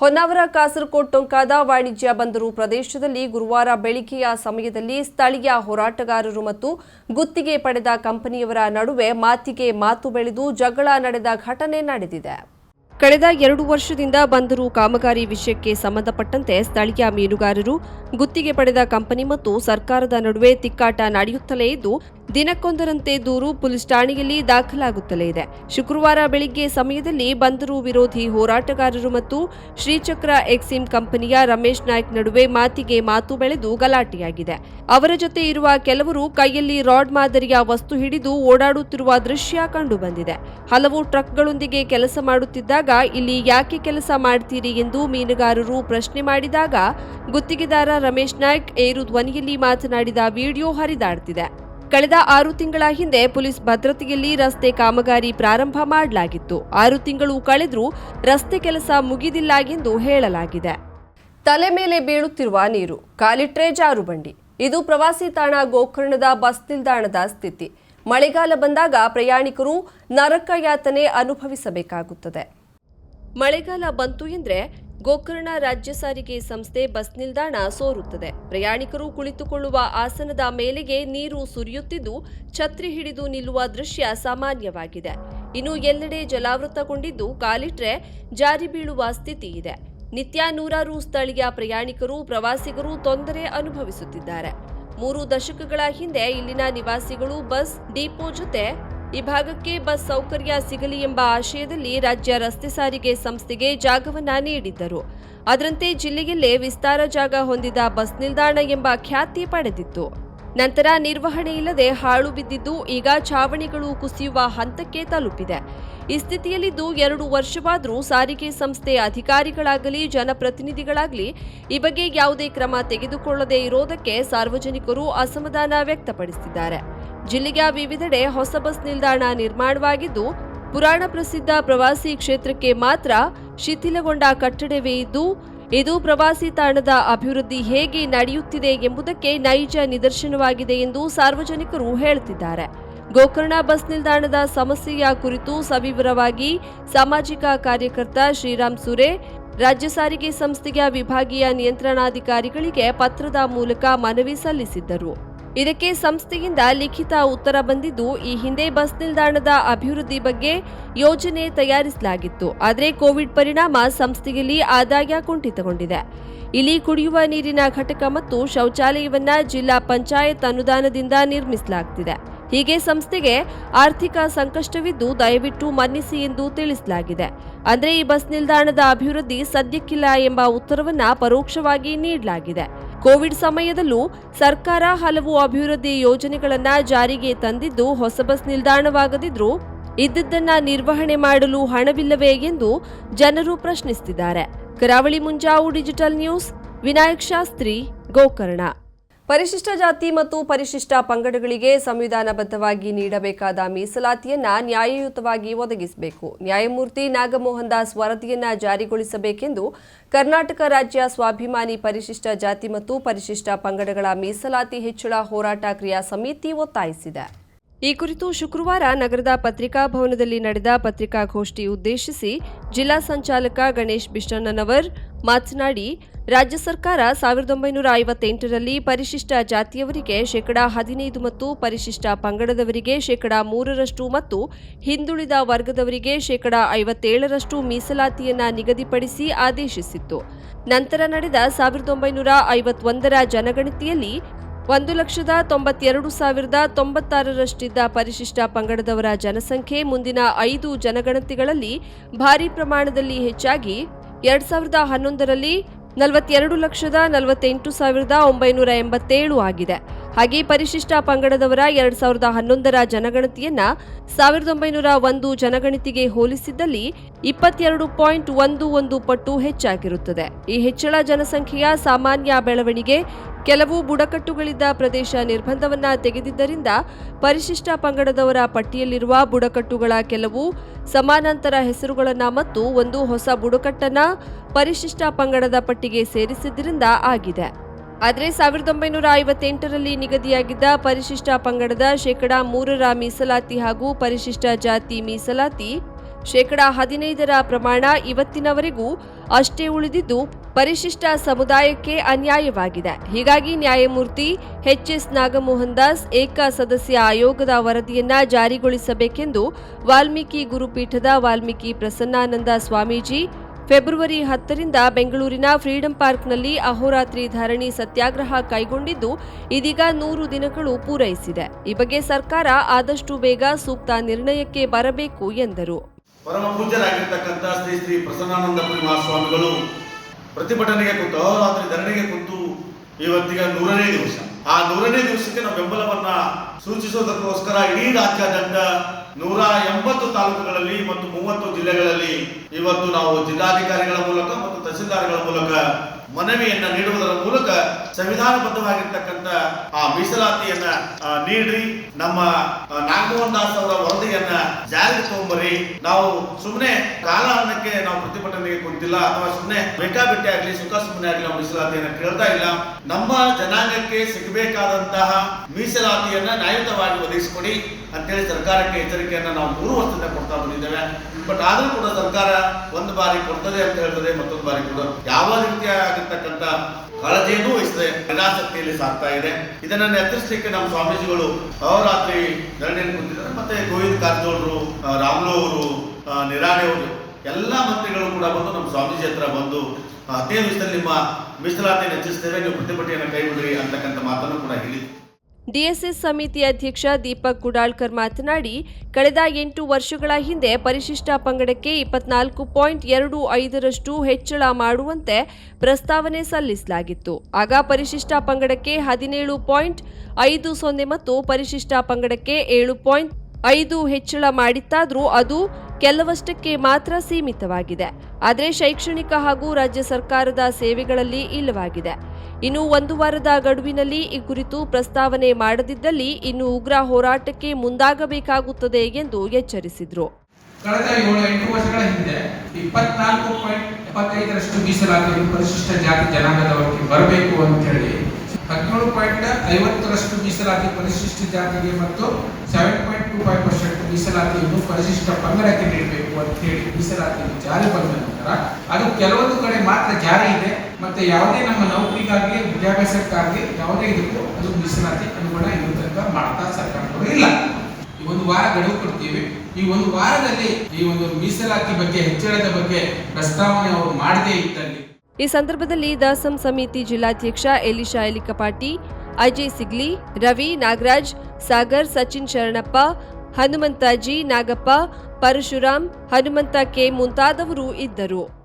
ಹೊನ್ನಾವರ ಕಾಸರಕೋಟ್ ಟೊಂಕಾದ ವಾಣಿಜ್ಯ ಬಂದರು ಪ್ರದೇಶದಲ್ಲಿ ಗುರುವಾರ ಬೆಳಿಗ್ಗೆಯ ಸಮಯದಲ್ಲಿ ಸ್ಥಳೀಯ ಹೋರಾಟಗಾರರು ಮತ್ತು ಗುತ್ತಿಗೆ ಪಡೆದ ಕಂಪನಿಯವರ ನಡುವೆ ಮಾತಿಗೆ ಮಾತು ಬೆಳೆದು ಜಗಳ ನಡೆದ ಘಟನೆ ನಡೆದಿದೆ. ಕಳೆದ ಎರಡು ವರ್ಷದಿಂದ ಬಂದರು ಕಾಮಗಾರಿ ವಿಷಯಕ್ಕೆ ಸಂಬಂಧಪಟ್ಟಂತೆ ಸ್ಥಳೀಯ ಮೀನುಗಾರರು ಗುತ್ತಿಗೆ ಪಡೆದ ಕಂಪನಿ ಮತ್ತು ಸರ್ಕಾರದ ನಡುವೆ ತಿಕ್ಕಾಟ ನಡೆಯುತ್ತಲೇ ಇದ್ದು ದಿನಕ್ಕೊಂದರಂತೆ ದೂರು ಪೊಲೀಸ್ ಠಾಣೆಯಲ್ಲಿ ದಾಖಲಾಗುತ್ತಲೇ ಇದೆ. ಶುಕ್ರವಾರ ಬೆಳಿಗ್ಗೆ ಸಮಯದಲ್ಲಿ ಬಂದರು ವಿರೋಧಿ ಹೋರಾಟಗಾರರು ಮತ್ತು ಶ್ರೀಚಕ್ರ ಎಕ್ಸಿಮ್ ಕಂಪನಿಯ ರಮೇಶ್ ನಾಯ್ಕ್ ನಡುವೆ ಮಾತಿಗೆ ಮಾತು ಬೆಳೆದು ಗಲಾಟೆಯಾಗಿದೆ. ಅವರ ಜೊತೆ ಇರುವ ಕೆಲವರು ಕೈಯಲ್ಲಿ ರಾಡ್ ಮಾದರಿಯ ವಸ್ತು ಹಿಡಿದು ಓಡಾಡುತ್ತಿರುವ ದೃಶ್ಯ ಕಂಡುಬಂದಿದೆ. ಹಲವು ಟ್ರಕ್ಗಳೊಂದಿಗೆ ಕೆಲಸ ಮಾಡುತ್ತಿದ್ದಾಗ ಇಲ್ಲಿ ಯಾಕೆ ಕೆಲಸ ಮಾಡ್ತೀರಿ ಎಂದು ಮೀನುಗಾರರು ಪ್ರಶ್ನೆ ಮಾಡಿದಾಗ ಗುತ್ತಿಗೆದಾರ ರಮೇಶ್ ನಾಯ್ಕ್ ಏರು ಧ್ವನಿಯಲ್ಲಿ ಮಾತನಾಡಿದ ವಿಡಿಯೋ ಹರಿದಾಡ್ತಿದೆ. ಕಳೆದ ಆರು ತಿಂಗಳ ಹಿಂದೆ ಪೊಲೀಸ್ ಭದ್ರತೆಯಲ್ಲಿ ರಸ್ತೆ ಕಾಮಗಾರಿ ಪ್ರಾರಂಭ ಮಾಡಲಾಗಿತ್ತು. ಆರು ತಿಂಗಳು ಕಳೆದರೂ ರಸ್ತೆ ಕೆಲಸ ಮುಗಿದಿಲ್ಲ ಎಂದು ಹೇಳಲಾಗಿದೆ. ತಲೆ ಮೇಲೆ ಬೀಳುತ್ತಿರುವ ನೀರು, ಕಾಲಿಟ್ರೆ ಜಾರು ಬಂಡಿ. ಇದು ಪ್ರವಾಸಿ ತಾಣ ಗೋಕರ್ಣದ ಬಸ್ ನಿಲ್ದಾಣದ ಸ್ಥಿತಿ. ಮಳೆಗಾಲ ಬಂದಾಗ ಪ್ರಯಾಣಿಕರು ನರಕ ಯಾತನೆ ಅನುಭವಿಸಬೇಕಾಗುತ್ತದೆ. ಮಳೆಗಾಲ ಬಂತು ಎಂದ್ರೆ ಗೋಕರ್ಣ ರಾಜ್ಯ ಸಾರಿಗೆ ಸಂಸ್ಥೆ ಬಸ್ ನಿಲ್ದಾಣ ಸೋರುತ್ತದೆ. ಪ್ರಯಾಣಿಕರು ಕುಳಿತುಕೊಳ್ಳುವ ಆಸನದ ಮೇಲೆಗೆ ನೀರು ಸುರಿಯುತ್ತಿದ್ದು, ಛತ್ರಿ ಹಿಡಿದು ನಿಲ್ಲುವ ದೃಶ್ಯ ಸಾಮಾನ್ಯವಾಗಿದೆ. ಇನ್ನು ಎಲ್ಲೆಡೆ ಜಲಾವೃತಗೊಂಡಿದ್ದು, ಕಾಲಿಟ್ರೆ ಜಾರಿ ಬೀಳುವ ಸ್ಥಿತಿ ಇದೆ. ನಿತ್ಯ ನೂರಾರು ಸ್ಥಳೀಯ ಪ್ರಯಾಣಿಕರು, ಪ್ರವಾಸಿಗರು ತೊಂದರೆ ಅನುಭವಿಸುತ್ತಿದ್ದಾರೆ. ಮೂರು ದಶಕಗಳ ಹಿಂದೆ ಇಲ್ಲಿನ ನಿವಾಸಿಗಳು ಬಸ್, ಡಿಪೋ ಜೊತೆ ಈ ಭಾಗಕ್ಕೆ ಬಸ್ ಸೌಕರ್ಯ ಸಿಗಲಿ ಎಂಬ ಆಶಯದಲ್ಲಿ ರಾಜ್ಯ ರಸ್ತೆ ಸಾರಿಗೆ ಸಂಸ್ಥೆಗೆ ಜಾಗವನ್ನ ನೀಡಿದ್ದರು. ಅದರಂತೆ ಜಿಲ್ಲೆಯಲ್ಲೇ ವಿಸ್ತಾರ ಜಾಗ ಹೊಂದಿದ ಬಸ್ ನಿಲ್ದಾಣ ಎಂಬ ಖ್ಯಾತಿ ಪಡೆದಿತ್ತು. ನಂತರ ನಿರ್ವಹಣೆ ಇಲ್ಲದೆ ಹಾಳು ಬಿದ್ದಿದ್ದು ಈಗ ಛಾವಣಿಗಳು ಕುಸಿಯುವ ಹಂತಕ್ಕೆ ತಲುಪಿದೆ. ಈ ಸ್ಥಿತಿಯಲ್ಲಿದ್ದು ಎರಡು ವರ್ಷವಾದರೂ ಸಾರಿಗೆ ಸಂಸ್ಥೆ ಅಧಿಕಾರಿಗಳಾಗಲಿ, ಜನಪ್ರತಿನಿಧಿಗಳಾಗಲಿ ಈ ಬಗ್ಗೆ ಯಾವುದೇ ಕ್ರಮ ತೆಗೆದುಕೊಳ್ಳದೇ ಇರೋದಕ್ಕೆ ಸಾರ್ವಜನಿಕರು ಅಸಮಾಧಾನ ವ್ಯಕ್ತಪಡಿಸಿದ್ದಾರೆ. ಜಿಲ್ಲೆಯ ವಿವಿಧೆಡೆ ಹೊಸ ಬಸ್ ನಿಲ್ದಾಣ ನಿರ್ಮಾಣವಾಗಿದ್ದು, ಪುರಾಣ ಪ್ರಸಿದ್ಧ ಪ್ರವಾಸಿ ಕ್ಷೇತ್ರಕ್ಕೆ ಮಾತ್ರ ಶಿಥಿಲಗೊಂಡ ಕಟ್ಟಡವೇ ಇದ್ದು, ಇದು ಪ್ರವಾಸಿ ತಾಣದ ಅಭಿವೃದ್ಧಿ ಹೇಗೆ ನಡೆಯುತ್ತಿದೆ ಎಂಬುದಕ್ಕೆ ನೈಜ ನಿದರ್ಶನವಾಗಿದೆ ಎಂದು ಸಾರ್ವಜನಿಕರು ಹೇಳುತ್ತಿದ್ದಾರೆ. ಗೋಕರ್ಣ ಬಸ್ ನಿಲ್ದಾಣದ ಸಮಸ್ಯೆಯ ಕುರಿತು ಸವಿವರವಾಗಿ ಸಾಮಾಜಿಕ ಕಾರ್ಯಕರ್ತ ಶ್ರೀರಾಮ್ ಸುರೆ, ರಾಜ್ಯ ಸಾರಿಗೆ ಸಂಸ್ಥೆಯ ವಿಭಾಗೀಯ ನಿಯಂತ್ರಣಾಧಿಕಾರಿಗಳಿಗೆ ಪತ್ರದ ಮೂಲಕ ಮನವಿ ಸಲ್ಲಿಸಿದ್ದರು. ಇದಕ್ಕೆ ಸಂಸ್ಥೆಯಿಂದ ಲಿಖಿತ ಉತ್ತರ ಬಂದಿದ್ದು, ಈ ಹಿಂದೆ ಬಸ್ ನಿಲ್ದಾಣದ ಅಭಿವೃದ್ಧಿ ಬಗ್ಗೆ ಯೋಜನೆ ತಯಾರಿಸಲಾಗಿತ್ತು. ಆದರೆ ಕೋವಿಡ್ ಪರಿಣಾಮ ಸಂಸ್ಥೆಯಲ್ಲಿ ಆದಾಯ ಕುಂಠಿತಗೊಂಡಿದೆ. ಇಲ್ಲಿ ಕುಡಿಯುವ ನೀರಿನ ಘಟಕ ಮತ್ತು ಶೌಚಾಲಯವನ್ನ ಜಿಲ್ಲಾ ಪಂಚಾಯತ್ ಅನುದಾನದಿಂದ ನಿರ್ಮಿಸಲಾಗುತ್ತಿದೆ ಹೀಗೆ ಸಂಸ್ಥೆಗೆ ಆರ್ಥಿಕ ಸಂಕಷ್ಟವಿದ್ದು ದಯವಿಟ್ಟು ಮನ್ನಿಸಿ ಎಂದು ತಿಳಿಸಲಾಗಿದೆ. ಅಂದರೆ ಈ ಬಸ್ ನಿಲ್ದಾಣದ ಅಭಿವೃದ್ಧಿ ಸದ್ಯಕ್ಕಿಲ್ಲ ಎಂಬ ಉತ್ತರವನ್ನ ಪರೋಕ್ಷವಾಗಿ ನೀಡಲಾಗಿದೆ. ಕೋವಿಡ್ ಸಮಯದಲ್ಲೂ ಸರ್ಕಾರ ಹಲವು ಅಭಿವೃದ್ಧಿ ಯೋಜನೆಗಳನ್ನು ಜಾರಿಗೆ ತಂದಿದ್ದು ಹೊಸ ಬಸ್ ನಿಲ್ದಾಣವಾಗದಿದ್ರೂ ಇದ್ದದ್ದನ್ನ ನಿರ್ವಹಣೆ ಮಾಡಲು ಹಣವಿಲ್ಲವೇ ಎಂದು ಜನರು ಪ್ರಶ್ನಿಸುತ್ತಿದ್ದಾರೆ ಕರಾವಳಿ ಮುಂಜಾವು ಡಿಜಿಟಲ್ ನ್ಯೂಸ್, ವಿನಾಯಕ್ ಶಾಸ್ತ್ರಿ, ಗೋಕರ್ಣ. ಪರಿಶಿಷ್ಟ ಜಾತಿ ಮತ್ತು ಪರಿಶಿಷ್ಟ ಪಂಗಡಗಳಿಗೆ ಸಂವಿಧಾನಬದ್ಧವಾಗಿ ನೀಡಬೇಕಾದ ಮೀಸಲಾತಿಯನ್ನ ನ್ಯಾಯಯುತವಾಗಿ ಒದಗಿಸಬೇಕು. ನ್ಯಾಯಮೂರ್ತಿ ನಾಗಮೋಹನ್ ದಾಸ್ ವರದಿಯನ್ನ ಜಾರಿಗೊಳಿಸಬೇಕೆಂದು ಕರ್ನಾಟಕ ರಾಜ್ಯ ಸ್ವಾಭಿಮಾನಿ ಪರಿಶಿಷ್ಟ ಜಾತಿ ಮತ್ತು ಪರಿಶಿಷ್ಟ ಪಂಗಡಗಳ ಮೀಸಲಾತಿ ಹೆಚ್ಚಳ ಹೋರಾಟ ಕ್ರಿಯಾ ಸಮಿತಿ ಒತ್ತಾಯಿಸಿದೆ. ಈ ಕುರಿತು ಶುಕ್ರವಾರ ನಗರದ ಪತ್ರಿಕಾ ಭವನದಲ್ಲಿ ನಡೆದ ಪತ್ರಿಕಾಗೋಷ್ಠಿ ಉದ್ದೇಶಿಸಿ ಜಿಲ್ಲಾ ಸಂಚಾಲಕ ಗಣೇಶ್ ಬಿಷ್ಟಣ್ಣನವರ್ ಮಾತನಾಡಿ ರಾಜ್ಯ ಸರ್ಕಾರ ಸಾವಿರದ ಒಂಬೈನೂರ ಐವತ್ತೆಂಟರಲ್ಲಿ ಪರಿಶಿಷ್ಟ ಜಾತಿಯವರಿಗೆ ಶೇಕಡಾ ಹದಿನೈದು ಮತ್ತು ಪರಿಶಿಷ್ಟ ಪಂಗಡದವರಿಗೆ ಶೇಕಡಾ ಮೂರರಷ್ಟು ಮತ್ತು ಹಿಂದುಳಿದ ವರ್ಗದವರಿಗೆ ಶೇಕಡಾ ಐವತ್ತೇಳರಷ್ಟು ಮೀಸಲಾತಿಯನ್ನು ನಿಗದಿಪಡಿಸಿ ಆದೇಶಿಸಿತ್ತು. ನಂತರ ನಡೆದ ಸಾವಿರದ ಒಂಬೈನೂರ ಐವತ್ತೊಂದರ ಜನಗಣತಿಯಲ್ಲಿ ಒಂದು ಲಕ್ಷದ ತೊಂಬತ್ತೆರಡು ಸಾವಿರದ ತೊಂಬತ್ತಾರರಷ್ಟಿದ್ದ ಪರಿಶಿಷ್ಟ ಪಂಗಡದವರ ಜನಸಂಖ್ಯೆ ಮುಂದಿನ ಐದು ಜನಗಣತಿಗಳಲ್ಲಿ ಭಾರೀ ಪ್ರಮಾಣದಲ್ಲಿ ಹೆಚ್ಚಾಗಿ ಎರಡ್ ಸಾವಿರದ ಹನ್ನೊಂದರಲ್ಲಿ ನಲವತ್ತೆರಡು ಲಕ್ಷದ ನಲವತ್ತೆಂಟು ಸಾವಿರದ ಒಂಬೈನೂರ ಎಂಬತ್ತೇಳು ಆಗಿದೆ. ಹಾಗೆ ಪರಿಶಿಷ್ಟ ಪಂಗಡದವರ ಎರಡ್ ಸಾವಿರದ ಹನ್ನೊಂದರ ಜನಗಣತಿಯನ್ನ ಸಾವಿರದ ಒಂಬೈನೂರ ಒಂದು ಜನಗಣತಿಗೆ ಹೋಲಿಸಿದ್ದಲ್ಲಿ ಇಪ್ಪತ್ತೆರಡು ಪಾಯಿಂಟ್ ಒಂದು ಒಂದು ಪಟ್ಟು ಹೆಚ್ಚಾಗಿರುತ್ತದೆ. ಈ ಹೆಚ್ಚಳ ಜನಸಂಖ್ಯೆಯ ಸಾಮಾನ್ಯ ಬೆಳವಣಿಗೆ ಕೆಲವು ಬುಡಕಟ್ಟುಗಳಿದ್ದ ಪ್ರದೇಶ ನಿರ್ಬಂಧವನ್ನ ತೆಗೆದಿದ್ದರಿಂದ ಪರಿಶಿಷ್ಟ ಪಂಗಡದವರ ಪಟ್ಟಿಯಲ್ಲಿರುವ ಬುಡಕಟ್ಟುಗಳ ಕೆಲವು ಸಮಾನಾಂತರ ಹೆಸರುಗಳನ್ನ ಮತ್ತು ಒಂದು ಹೊಸ ಬುಡಕಟ್ಟನ್ನ ಪರಿಶಿಷ್ಟ ಪಂಗಡದ ಪಟ್ಟಿಗೆ ಸೇರಿಸಿದ್ದರಿಂದ ಆಗಿದೆ. ಆದರೆ ಸಾವಿರದ ಒಂಬೈನೂರ ಐವತ್ತೆಂಟರಲ್ಲಿ ನಿಗದಿಯಾಗಿದ್ದ ಪರಿಶಿಷ್ಟ ಪಂಗಡದ ಶೇಕಡಾ ಮೂರರ ಮೀಸಲಾತಿ ಹಾಗೂ ಪರಿಶಿಷ್ಟ ಜಾತಿ ಮೀಸಲಾತಿ ಶೇಕಡಾ ಹದಿನೈದರ ಪ್ರಮಾಣ ಇವತ್ತಿನವರೆಗೂ ಅಷ್ಟೇ ಉಳಿದಿದ್ದು ಪರಿಶಿಷ್ಟ ಸಮುದಾಯಕ್ಕೆ ಅನ್ಯಾಯವಾಗಿದೆ. ಹೀಗಾಗಿ ನ್ಯಾಯಮೂರ್ತಿ ಎಚ್ಎಸ್ ನಾಗಮೋಹನ್ ದಾಸ್ ಏಕ ಸದಸ್ಯ ಆಯೋಗದ ವರದಿಯನ್ನ ಜಾರಿಗೊಳಿಸಬೇಕೆಂದು ವಾಲ್ಮೀಕಿ ಗುರುಪೀಠದ ವಾಲ್ಮೀಕಿ ಪ್ರಸನ್ನಾನಂದ ಸ್ವಾಮೀಜಿ ಫೆಬ್ರವರಿ ಹತ್ತರಿಂದ ಬೆಂಗಳೂರಿನ ಫ್ರೀಡಂ ಪಾರ್ಕ್ನಲ್ಲಿ ಅಹೋರಾತ್ರಿ ಧರಣಿ ಸತ್ಯಾಗ್ರಹ ಕೈಗೊಂಡಿದ್ದು, ಇದೀಗ ನೂರು ದಿನಗಳು ಪೂರೈಸಿದೆ. ಈ ಬಗ್ಗೆ ಸರ್ಕಾರ ಆದಷ್ಟು ಬೇಗ ಸೂಕ್ತ ನಿರ್ಣಯಕ್ಕೆ ಬರಬೇಕು ಎಂದರು. ಪರಮ ಪೂಜ್ಯರಾಗಿರ್ತಕ್ಕಂಥ ಶ್ರೀ ಶ್ರೀ ಪ್ರಸನ್ನಾನಂದಪುರಿ ಮಹಾಸ್ವಾಮಿಗಳು ಪ್ರತಿಭಟನೆಗೆ ಕುಂತು, ಅಹೋರಾತ್ರಿ ಧರಣಿಗೆ ಕುಂತು ಇವತ್ತಿಗೆ ನೂರನೇ ದಿವಸ. ಆ ನೂರನೇ ದಿವಸಕ್ಕೆ ನಾವು ಬೆಂಬಲವನ್ನ ಸೂಚಿಸೋದಕ್ಕೋಸ್ಕರ ಇಡೀ ರಾಜ್ಯಾದ್ಯಂತ ನೂರ ಎಂಬತ್ತು ತಾಲೂಕುಗಳಲ್ಲಿ ಮತ್ತು ಮೂವತ್ತು ಜಿಲ್ಲೆಗಳಲ್ಲಿ ಇವತ್ತು ನಾವು ಜಿಲ್ಲಾಧಿಕಾರಿಗಳ ಮೂಲಕ ಮತ್ತು ತಹಸೀಲ್ದಾರ್ಗಳ ಮೂಲಕ ಮನವಿಯನ್ನ ನೀಡುವುದರ ಮೂಲಕ ಸಂವಿಧಾನಬದ್ಧವಾಗಿರ್ತಕ್ಕಂಥ, ಆ, ಮೀಸಲಾತಿಯನ್ನ ನೀಡ್ರಿ. ನಮ್ಮ ನಾಗಮೋಹನ್ ದಾಸ್ ಅವರ ವರದಿಯನ್ನ ಜಾರಿಗೆ ತಗೊಂಬರಿ ನಾವು ಸುಮ್ಮನೆ ಕಾಲಹರಣಕ್ಕೆ ನಾವು ಪ್ರತಿಭಟನೆಗೆ ಕುಂತಿಲ್ಲ, ಅಥವಾ ಸುಮ್ಮನೆ ಬೇಕಾಬಿಟ್ಟಿ ಆಗಲಿ, ಸುಖ ಸುಮ್ಮನೆ ಆಗಲಿ ನಾವು ಮೀಸಲಾತಿಯನ್ನ ಕೇಳ್ತಾ ಇಲ್ಲ. ನಮ್ಮ ಜನಾಂಗಕ್ಕೆ ಸಿಗಬೇಕಾದಂತಹ ಮೀಸಲಾತಿಯನ್ನ ನ್ಯಾಯುತವಾಗಿ ಒದಗಿಸಿಕೊಡಿ ಅಂತೇಳಿ ಸರ್ಕಾರಕ್ಕೆ ಎಚ್ಚರಿಕೆಯನ್ನ ನಾವು ಮೂರು ವರ್ಷದಿಂದ ಕೊಡ್ತಾ ಬಂದಿದ್ದೇವೆ. ಬಟ್ ಆದರೂ ಕೂಡ ಸರ್ಕಾರ ಒಂದು ಬಾರಿ ಕೊಡ್ತದೆ ಅಂತ ಹೇಳ್ತದೆ, ಮತ್ತೊಂದು ಬಾರಿ ಕೂಡ ಯಾವ ರೀತಿಯಾಗಿರ್ತಕ್ಕಂಥ ಕಾಳಜಿಯನ್ನು ವಹಿಸಿದೆ ನಿರಾಸಕ್ತಿಯಲ್ಲಿ ಸಾಕ್ತಾ ಇದೆ. ಇದನ್ನ ಎತ್ತರಿಸಲಿಕ್ಕೆ ನಮ್ಮ ಸ್ವಾಮೀಜಿಗಳು ಅವರಾತ್ರಿ ಧರಣಿಯನ್ನು ಕುಂತಿದ್ದಾರೆ. ಮತ್ತೆ ಗೋವಿಂದ ಕಾರಜೋಳರು ರಾಮ್ಲು ಅವರು ನಿರಾಣಿ ಅವರು, ಎಲ್ಲ ಮಂತ್ರಿಗಳು ಕೂಡ ಬಂದು ನಮ್ಮ ಸ್ವಾಮೀಜಿ ಹತ್ರ ಬಂದು ಅತಿ ದಿವಸದಲ್ಲಿ ನಿಮ್ಮ ಮೀಸಲಾತಿಯನ್ನು ಹೆಚ್ಚಿಸ್ತೇವೆ ನೀವು ಪ್ರತಿಭಟನೆಯನ್ನು ಕೈ ಬಿಡ್ರಿ ಅಂತಕ್ಕಂಥ ಮಾತನ್ನು ಕೂಡ ಹೇಳಿದ್ರು. ಡಿಎಸ್ಎಸ್ ಸಮಿತಿ ಅಧ್ಯಕ್ಷ ದೀಪಕ್ ಗುಡಾಳ್ಕರ್ ಮಾತನಾಡಿ, ಕಳೆದ ಎಂಟು ವರ್ಷಗಳ ಹಿಂದೆ ಪರಿಶಿಷ್ಟ ಪಂಗಡಕ್ಕೆ ಇಪ್ಪತ್ನಾಲ್ಕು ಪಾಯಿಂಟ್ ಎರಡು ಐದರಷ್ಟು ಹೆಚ್ಚಳ ಮಾಡುವಂತೆ ಪ್ರಸ್ತಾವನೆ ಸಲ್ಲಿಸಲಾಗಿತ್ತು. ಆಗ ಪರಿಶಿಷ್ಟ ಪಂಗಡಕ್ಕೆ ಹದಿನೇಳು ಪಾಯಿಂಟ್ ಐದು ಸೊನ್ನೆ ಮತ್ತು ಪರಿಶಿಷ್ಟ ಪಂಗಡಕ್ಕೆ ಏಳು ಪಾಯಿಂಟ್ ಐದು ಹೆಚ್ಚಳ ಮಾಡಿತ್ತಾದರೂ ಅದು ಕೆಲವಷ್ಟಕ್ಕೆ ಮಾತ್ರ ಸೀಮಿತವಾಗಿದೆ. ಆದರೆ ಶೈಕ್ಷಣಿಕ ಹಾಗೂ ರಾಜ್ಯ ಸರ್ಕಾರದ ಸೇವೆಗಳಲ್ಲಿ ಇಲ್ಲವಾಗಿದೆ. ಇನ್ನು ಒಂದು ವಾರದ ಗಡುವಿನಲ್ಲಿ ಈ ಕುರಿತು ಪ್ರಸ್ತಾವನೆ ಮಾಡದಿದ್ದಲ್ಲಿ ಇನ್ನು ಉಗ್ರ ಹೋರಾಟಕ್ಕೆ ಮುಂದಾಗಬೇಕಾಗುತ್ತದೆ ಎಂದು ಎಚ್ಚರಿಸಿದರು. ಕಳೆದ ಏಳು, ಎಂಟು ವರ್ಷಗಳ ಹಿಂದೆ ಇಪ್ಪತ್ನಾಲ್ಕು ಪಾಯಿಂಟ್ ಎಪ್ಪತ್ತೈದರಷ್ಟು ಮೀಸಲಾತಿಯನ್ನು ಪರಿಶಿಷ್ಟ ಜಾತಿ ಜನಾಂಗದವರಿಗೆ ಬರಬೇಕು ಅಂತ ಹೇಳಿ, ಹದಿನೇಳು ಪಾಯಿಂಟ್ ಐವತ್ತರಷ್ಟು ಮೀಸಲಾತಿ ಪರಿಶಿಷ್ಟ ಜಾತಿಗೆ ಮತ್ತು ಸೆವೆನ್ ಪಾಯಿಂಟ್ ಫೈವ್ ಪರ್ಸೆಂಟ್ ಮೀಸಲಾತಿಯನ್ನು ಪರಿಶಿಷ್ಟ ಪಂಗಡಕ್ಕೆ ನೀಡಬೇಕು ಅಂತ ಹೇಳಿ ಮೀಸಲಾತಿ ಜಾರಿ ಬಂದ ನಂತರ ಅದು ಕೆಲವೊಂದು ಕಡೆ ಮಾತ್ರ ಜಾರಿ ಇದೆ. ಮತ್ತೆ ಯಾವುದೇ ನಮ್ಮ ನೌಕರಿಗಾಗಲಿ ವಿದ್ಯಾಭ್ಯಾಸಕ್ಕಾಗಲಿ ಯಾವುದೇ ಇದಕ್ಕೂ ಅದು ಮೀಸಲಾತಿ ಅನುಗುಣ ತನಕ ಮಾಡ್ತಾ ಸರ್ಕಾರಗಳು ಇಲ್ಲ. ಈ ಒಂದು ವಾರ ಗಡುವು ಕೊಡ್ತೀವಿ. ಈ ಒಂದು ವಾರದಲ್ಲಿ ಈ ಒಂದು ಮೀಸಲಾತಿ ಬಗ್ಗೆ, ಹೆಚ್ಚಳದ ಬಗ್ಗೆ ಪ್ರಸ್ತಾವನೆ ಅವರು ಮಾಡದೇ ಇದ್ದಲ್ಲಿ ಈ ಸಂದರ್ಭದಲ್ಲಿ ದಾಸಂ ಸಮಿತಿ ಜಿಲ್ಲಾಧ್ಯಕ್ಷ Elisha Elikapati, Ajay Sigli, Ravi Nagaraj Sagar, Sachin Sharanappa Hanumantha G Nagappa, Parashuram, Hanumantha K. ಮುಂತಾದವರು ಇದ್ದರು.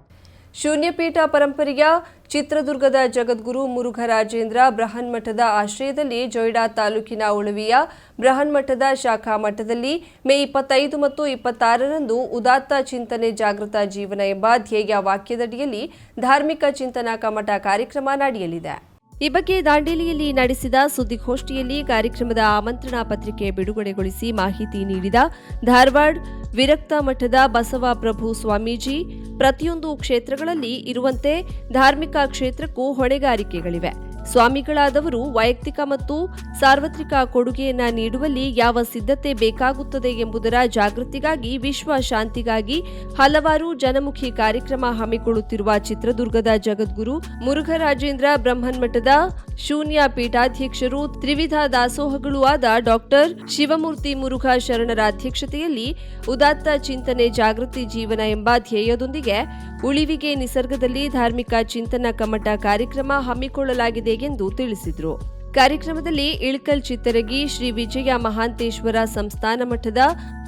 ಶೂನ್ಯಪೀಠ ಪರಂಪರೆಯ ಚಿತ್ರದುರ್ಗದ ಜಗದ್ಗುರು ಮುರುಘರಾಜೇಂದ್ರ ಬೃಹನ್ಮಠದ ಆಶ್ರಯದಲ್ಲಿ ಜೊಯ್ಡಾ ತಾಲೂಕಿನ ಉಳವಿಯ ಬೃಹನ್ಮಠದ ಶಾಖಾ ಮಠದಲ್ಲಿ ಮೇ ಇಪ್ಪತ್ತೈದು ಮತ್ತು ಇಪ್ಪತ್ತಾರರಂದು ಉದಾತ್ತ ಚಿಂತನೆ ಜಾಗೃತ ಜೀವನ ಎಂಬ ಧ್ಯೇಯ ವಾಕ್ಯದಡಿಯಲ್ಲಿ ಧಾರ್ಮಿಕ ಚಿಂತನಾ ಕಮಟ ಕಾರ್ಯಕ್ರಮ ನಡೆಯಲಿದೆ. ಈ ಬಗ್ಗೆ ದಾಂಡೇಲಿಯಲ್ಲಿ ನಡೆಸಿದ ಸುದ್ದಿಗೋಷ್ಠಿಯಲ್ಲಿ ಕಾರ್ಯಕ್ರಮದ ಆಮಂತ್ರಣ ಪತ್ರಿಕೆ ಬಿಡುಗಡೆಗೊಳಿಸಿ ಮಾಹಿತಿ ನೀಡಿದ ಧಾರವಾಡ ವಿರಕ್ತ ಮಠದ ಬಸವ ಪ್ರಭು ಸ್ವಾಮೀಜಿ, ಪ್ರತಿಯೊಂದು ಕ್ಷೇತ್ರಗಳಲ್ಲಿ ಇರುವಂತೆ ಧಾರ್ಮಿಕ ಕ್ಷೇತ್ರಕ್ಕೂ ಹೊಣೆಗಾರಿಕೆಗಳಿವೆ. ಸ್ವಾಮಿಗಳಾದವರು ವೈಯಕ್ತಿಕ ಮತ್ತು ಸಾರ್ವತ್ರಿಕ ಕೊಡುಗೆಯನ್ನ ನೀಡುವಲ್ಲಿ ಯಾವ ಸಿದ್ಧತೆ ಬೇಕಾಗುತ್ತದೆ ಎಂಬುದರ ಜಾಗೃತಿಗಾಗಿ ವಿಶ್ವ ಶಾಂತಿಗಾಗಿ ಹಲವಾರು ಜನಮುಖಿ ಕಾರ್ಯಕ್ರಮ ಹಮ್ಮಿಕೊಳ್ಳುತ್ತಿರುವ ಚಿತ್ರದುರ್ಗದ ಜಗದ್ಗುರು ಮುರುಘರಾಜೇಂದ್ರ ಬ್ರಹ್ಮನ್ಮಠದ ಶೂನ್ಯ ಪೀಠಾಧ್ಯಕ್ಷರು ತ್ರಿವಿಧ ದಾಸೋಹಗಳೂ ಆದ ಡಾಕ್ಟರ್ ಶಿವಮೂರ್ತಿ ಮುರುಘಾ ಶರಣರ ಅಧ್ಯಕ್ಷತೆಯಲ್ಲಿ ಉದಾತ್ತ ಚಿಂತನೆ ಜಾಗೃತಿ ಜೀವನ ಎಂಬ ಧ್ಯೇಯದೊಂದಿಗೆ ಉಳಿವಿಗೆ ನಿಸರ್ಗದಲ್ಲಿ ಧಾರ್ಮಿಕ ಚಿಂತನ ಕಮ್ಮಟ ಕಾರ್ಯಕ್ರಮ ಹಮ್ಮಿಕೊಳ್ಳಲಾಗಿದೆ ಎಂದು ತಿಳಿಸಿದರು. ಕಾರ್ಯಕ್ರಮದಲ್ಲಿ ಇಳಕಲ್ ಚಿತ್ತರಗಿ ಶ್ರೀ ವಿಜಯ ಮಹಾಂತೇಶ್ವರ ಸಂಸ್ಥಾನ ಮಠದ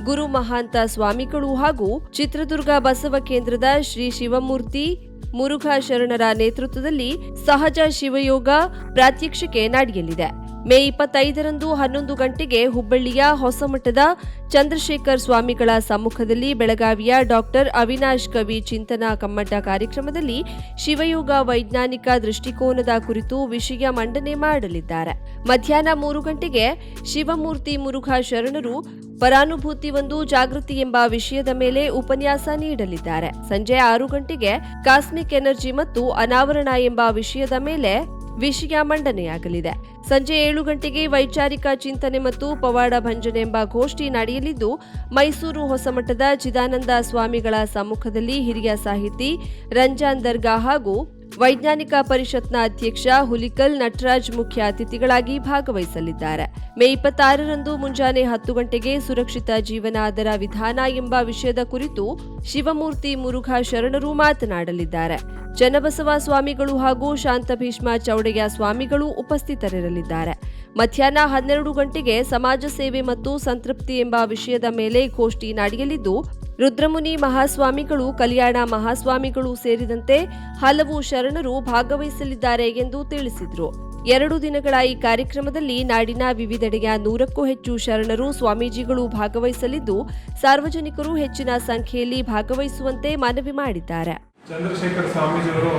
ಗುರು ಮಹಾಂತ ಸ್ವಾಮಿಗಳು ಹಾಗೂ ಚಿತ್ರದುರ್ಗ ಬಸವ ಕೇಂದ್ರದ ಶ್ರೀ ಶಿವಮೂರ್ತಿ ಮುರುಘಾ ಶರಣರ ನೇತೃತ್ವದಲ್ಲಿ ಸಹಜ ಶಿವಯೋಗ ಪ್ರಾತ್ಯಕ್ಷಿಕೆ ನಡೆಯಲಿದೆ ಮೇ ಇಪ್ಪತ್ತೈದರಂದು ಹನ್ನೊಂದು ಗಂಟೆಗೆ ಹುಬ್ಬಳ್ಳಿಯ ಹೊಸಮಠದ ಚಂದ್ರಶೇಖರ್ ಸ್ವಾಮಿಗಳ ಸಮ್ಮುಖದಲ್ಲಿ ಬೆಳಗಾವಿಯ ಡಾಕ್ಟರ್ ಅವಿನಾಶ್ ಕವಿ ಚಿಂತನಾ ಕಮ್ಮಟ ಕಾರ್ಯಕ್ರಮದಲ್ಲಿ ಶಿವಯೋಗ ವೈಜ್ಞಾನಿಕ ದೃಷ್ಟಿಕೋನದ ಕುರಿತು ವಿಷಯ ಮಂಡನೆ ಮಾಡಲಿದ್ದಾರೆ. ಮಧ್ಯಾಹ್ನ ಮೂರು ಗಂಟೆಗೆ ಶಿವಮೂರ್ತಿ ಮುರುಘಾ ಶರಣರು ಪರಾನುಭೂತಿ ಒಂದು ಜಾಗೃತಿ ಎಂಬ ವಿಷಯದ ಮೇಲೆ ಉಪನ್ಯಾಸ ನೀಡಲಿದ್ದಾರೆ. ಸಂಜೆ ಆರು ಗಂಟೆಗೆ ಕಾಸ್ಮಿಕ್ ಎನರ್ಜಿ ಮತ್ತು ಅನಾವರಣ ಎಂಬ ವಿಷಯದ ಮೇಲೆ ವಿಷಯ ಮಂಡನೆಯಾಗಲಿದೆ. ಸಂಜೆ ಏಳು ಗಂಟೆಗೆ ವೈಚಾರಿಕ ಚಿಂತನೆ ಮತ್ತು ಪವಾಡ ಭಂಜನೆ ಎಂಬ ಗೋಷ್ಠಿ ನಡೆಯಲಿದ್ದು, ಮೈಸೂರು ಹೊಸಮಠದ ಚಿದಾನಂದ ಸ್ವಾಮಿಗಳ ಸಮ್ಮುಖದಲ್ಲಿ ಹಿರಿಯ ಸಾಹಿತಿ ರಂಜಾನ್ ದರ್ಗಾ ಹಾಗೂ ವೈಜ್ಞಾನಿಕ ಪರಿಷತ್ನ ಅಧ್ಯಕ್ಷ ಹುಲಿಕಲ್ ನಟರಾಜ್ ಮುಖ್ಯ ಅತಿಥಿಗಳಾಗಿ ಭಾಗವಹಿಸಲಿದ್ದಾರೆ. ಮೇ ಇಪ್ಪತ್ತಾರರಂದು ಮುಂಜಾನೆ ಹತ್ತು ಗಂಟೆಗೆ ಸುರಕ್ಷಿತ ಜೀವನ ಅದರ ವಿಧಾನ ಎಂಬ ವಿಷಯದ ಕುರಿತು ಶಿವಮೂರ್ತಿ ಮುರುಘಾ ಶರಣರು ಮಾತನಾಡಲಿದ್ದಾರೆ. ಚನ್ನಬಸವ ಸ್ವಾಮಿಗಳು ಹಾಗೂ ಶಾಂತಭೀಷ್ಮ ಚೌಡಯ್ಯ ಸ್ವಾಮಿಗಳು ಉಪಸ್ಥಿತರಿರಲಿದ್ದಾರೆ. ಮಧ್ಯಾಹ್ನ ಹನ್ನೆರಡು ಗಂಟೆಗೆ ಸಮಾಜ ಸೇವೆ ಮತ್ತು ಸಂತೃಪ್ತಿ ಎಂಬ ವಿಷಯದ ಮೇಲೆ ಗೋಷ್ಠಿ ನಡೆಯಲಿದ್ದು ರುದ್ರಮುನಿ ಮಹಾಸ್ವಾಮಿಗಳು, ಕಲ್ಯಾಣ ಮಹಾಸ್ವಾಮಿಗಳು ಸೇರಿದಂತೆ ಹಲವು ಶರಣರು ಭಾಗವಹಿಸಲಿದ್ದಾರೆ ಎಂದು ತಿಳಿಸಿದರು. ಎರಡು ದಿನಗಳ ಈ ಕಾರ್ಯಕ್ರಮದಲ್ಲಿ ನಾಡಿನ ವಿವಿಧೆಡೆಯ ನೂರಕ್ಕೂ ಹೆಚ್ಚು ಶರಣರು ಸ್ವಾಮೀಜಿಗಳು ಭಾಗವಹಿಸಲಿದ್ದು, ಸಾರ್ವಜನಿಕರು ಹೆಚ್ಚಿನ ಸಂಖ್ಯೆಯಲ್ಲಿ ಭಾಗವಹಿಸುವಂತೆ ಮನವಿ ಮಾಡಿದ್ದಾರೆ. ಚಂದ್ರಶೇಖರ್ ಸ್ವಾಮೀಜಿಯವರು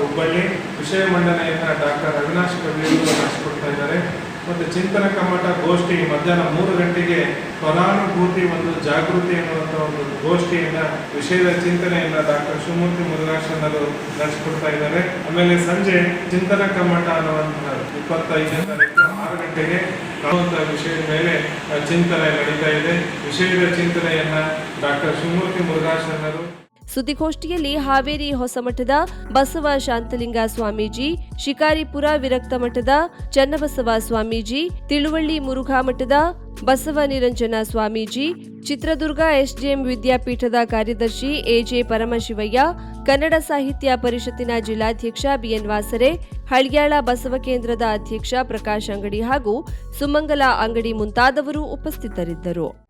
ಹುಬ್ಬಳ್ಳಿ, ವಿಷಯ ಮಂಡನೆಯನ್ನ ಡಾಕ್ಟರ್ ಅವಿನಾಶ್ ಕವಿ ಮತ್ತು ಚಿಂತನ ಕಮ್ಮಟ ಗೋಷ್ಠಿ ಮಧ್ಯಾಹ್ನ ಮೂರು ಗಂಟೆಗೆ ಫಲಾನುಭೂತಿ ಒಂದು ಜಾಗೃತಿ ಎನ್ನುವಂಥ ಒಂದು ಗೋಷ್ಠಿಯನ್ನ, ವಿಷಯದ ಚಿಂತನೆಯನ್ನ ಡಾಕ್ಟರ್ ಶಿವಮೂರ್ತಿ ಮುರುಘಾಶನರು ನಡೆಸಿಕೊಡ್ತಾ ಇದ್ದಾರೆ. ಆಮೇಲೆ ಸಂಜೆ ಚಿಂತನ ಕಮ್ಮಟ ಅನ್ನುವಂತಹ ಇಪ್ಪತ್ತೈದನೇ ತಾರೀಕು ಆರು ಗಂಟೆಗೆ ಕಾಣುವಂಥ ವಿಷಯದ ಮೇಲೆ ಚಿಂತನೆ ನಡೀತಾ ಇದೆ. ವಿಷಯದ ಚಿಂತನೆಯನ್ನ ಡಾಕ್ಟರ್ ಶಿವಮೂರ್ತಿ ಮುರುಘಾಶನರು ಸುದ್ದಿಗೋಷ್ಠಿಯಲ್ಲಿ ಹಾವೇರಿ ಹೊಸಮಠದ ಬಸವ ಶಾಂತಲಿಂಗ ಸ್ವಾಮೀಜಿ, ಶಿಕಾರಿಪುರ ವಿರಕ್ತ ಮಠದ ಚನ್ನಬಸವ ಸ್ವಾಮೀಜಿ, ತಿಳುವಳ್ಳಿ ಮುರುಘಾ ಮಠದ ಬಸವ ನಿರಂಜನ ಸ್ವಾಮೀಜಿ, ಚಿತ್ರದುರ್ಗ ಎಸ್ಡಿಎಂ ವಿದ್ಯಾಪೀಠದ ಕಾರ್ಯದರ್ಶಿ ಎಜೆ ಪರಮಶಿವಯ್ಯ, ಕನ್ನಡ ಸಾಹಿತ್ಯ ಪರಿಷತ್ತಿನ ಜಿಲ್ಲಾಧ್ಯಕ್ಷ ಬಿಎನ್ ವಾಸರೆ, ಹಳ್ಯಾಳ ಬಸವ ಕೇಂದ್ರದ ಅಧ್ಯಕ್ಷ ಪ್ರಕಾಶ್ ಅಂಗಡಿ ಹಾಗೂ ಸುಮಂಗಲ ಅಂಗಡಿ ಮುಂತಾದವರು ಉಪಸ್ಥಿತರಿದ್ದರು.